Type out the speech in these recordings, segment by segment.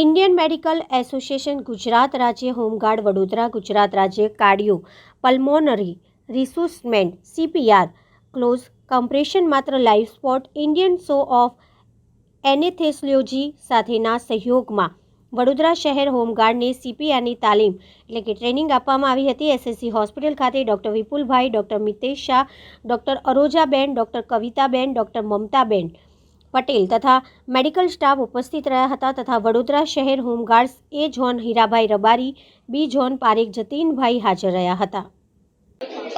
Indian medical association Gujarat રાજ્ય home guard Vadodara Gujarat રાજ્ય cardio pulmonary રિસોર્સમેન્ટ સીપીઆર ક્લોઝ કમ્પ્રેશન માત્ર live spot Indian show of anaesthesiology સાથેના સહયોગમાં વડોદરા શહેર હોમગાર્ડને સીપીઆરની તાલીમ એટલે કે ટ્રેનિંગ આપવામાં આવી હતી. એસએસસી હોસ્પિટલ ખાતે doctor Vipulbhai, doctor Mitesh Shah, doctor Arojaben, doctor Kavitaben, doctor Mamtaben Patel તથા મેડિકલ સ્ટાફ ઉપસ્થિત રહ્યા હતા તથા વડોદરા શહેર home guards A zone Hirabhai Rabari, B zone Parekh Jatinbhai હાજર રહ્યા હતા.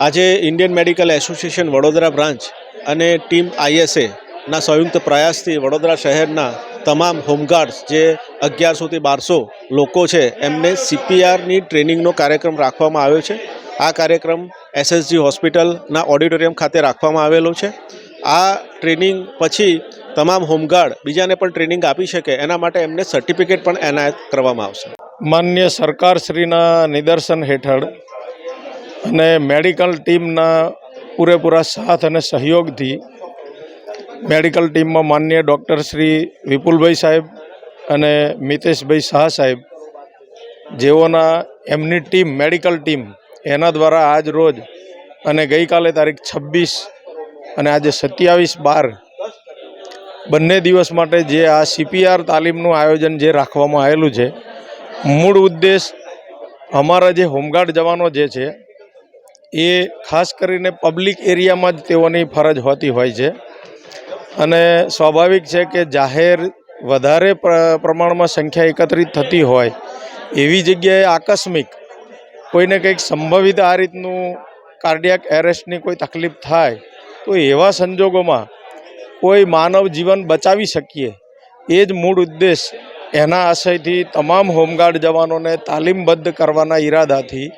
આજે Indian Medical Association Vadodara branch અને ટીમ આઈએસએ ના સંયુક્ત પ્રયાસથી વડોદરા શહેરના તમામ હોમગાર્ડ્સ જે અગિયારસોથી બારસો લોકો છે, એમને સીપીઆરની ટ્રેનિંગનો કાર્યક્રમ રાખવામાં આવ્યો છે. આ કાર્યક્રમ એસએસજી હોસ્પિટલના ઓડિટોરિયમ ખાતે રાખવામાં આવેલો છે. આ ટ્રેનિંગ પછી તમામ હોમગાર્ડ બીજાને પણ ટ્રેનિંગ આપી શકે એના માટે એમને સર્ટિફિકેટ પણ એનાયત કરવામાં આવશે. માન્ય સરકારશ્રીના નિદર્શન હેઠળ અને મેડિકલ ટીમના પૂરેપૂરા સાથ અને સહયોગથી મેડિકલ ટીમમાં માન્ય ડૉક્ટર શ્રી વિપુલભાઈ સાહેબ અને મિતેશભાઈ શાહ સાહેબ જેઓના એમની ટીમ, મેડિકલ ટીમ, એના દ્વારા આજ રોજ અને ગઈકાલે તારીખ છવ્વીસ અને આજે સત્યાવીસ બાર બંને દિવસ માટે જે આ સીપીઆર તાલીમનું આયોજન જે રાખવામાં આવેલું છે, મૂળ ઉદ્દેશ અમારા જે હોમગાર્ડ જવાનો જે છે, એ ખાસ કરીને પબ્લિક એરિયામાં જ તેઓની ફરજ હોતી હોય છે. અને સ્વાભાવિક છે કે જાહેર વધારે પ્ર- પ્રમાણમાં સંખ્યા એકત્રિત થતી હોય એવી જગ્યાએ આકસ્મિક કોઈને કંઈક સંભવિત આ રીતનું કાર્ડિયાક એરેસ્ટની કોઈ તકલીફ થાય તો એવા સંજોગોમાં કોઈ માનવ જીવન બચાવી શકીએ, એ જ મૂળ ઉદ્દેશ. એના આશયથી તમામ હોમગાર્ડ જવાનોને તાલીમબદ્ધ કરવાના ઈરાદાથી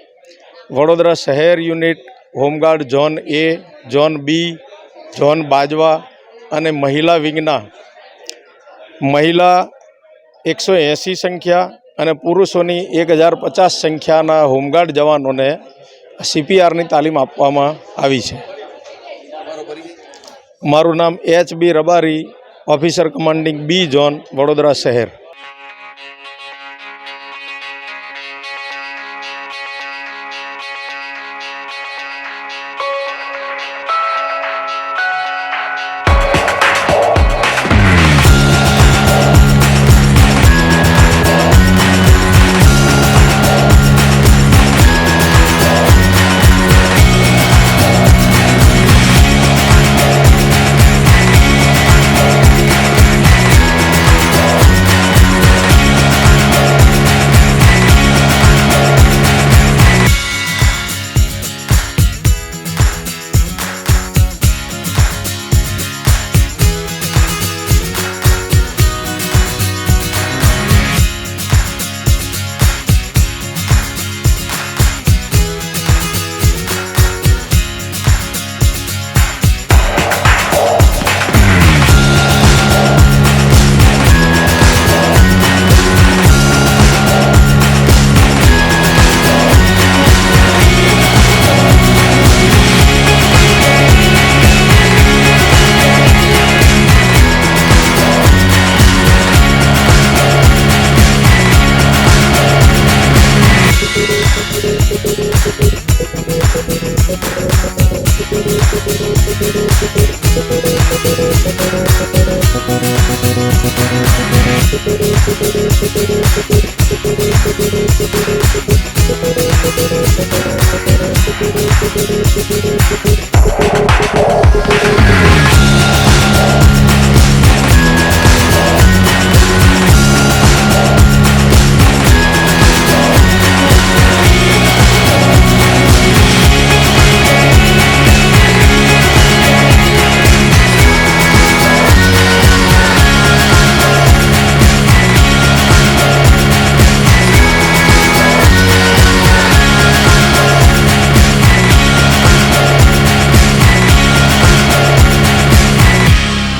વડોદરા શહેર unit home guard zone A, zone B, zone Bajwa અને મહિલા વિંગના મહિલા એકસો એંસી સંખ્યા અને પુરુષોની એક હજાર પચાસ સંખ્યાના હોમગાર્ડ જવાનોને સીપીઆરની તાલીમ આપવામાં આવી છે. મારું નામ H B Rabari officer commanding B zone Vadodara શહેર.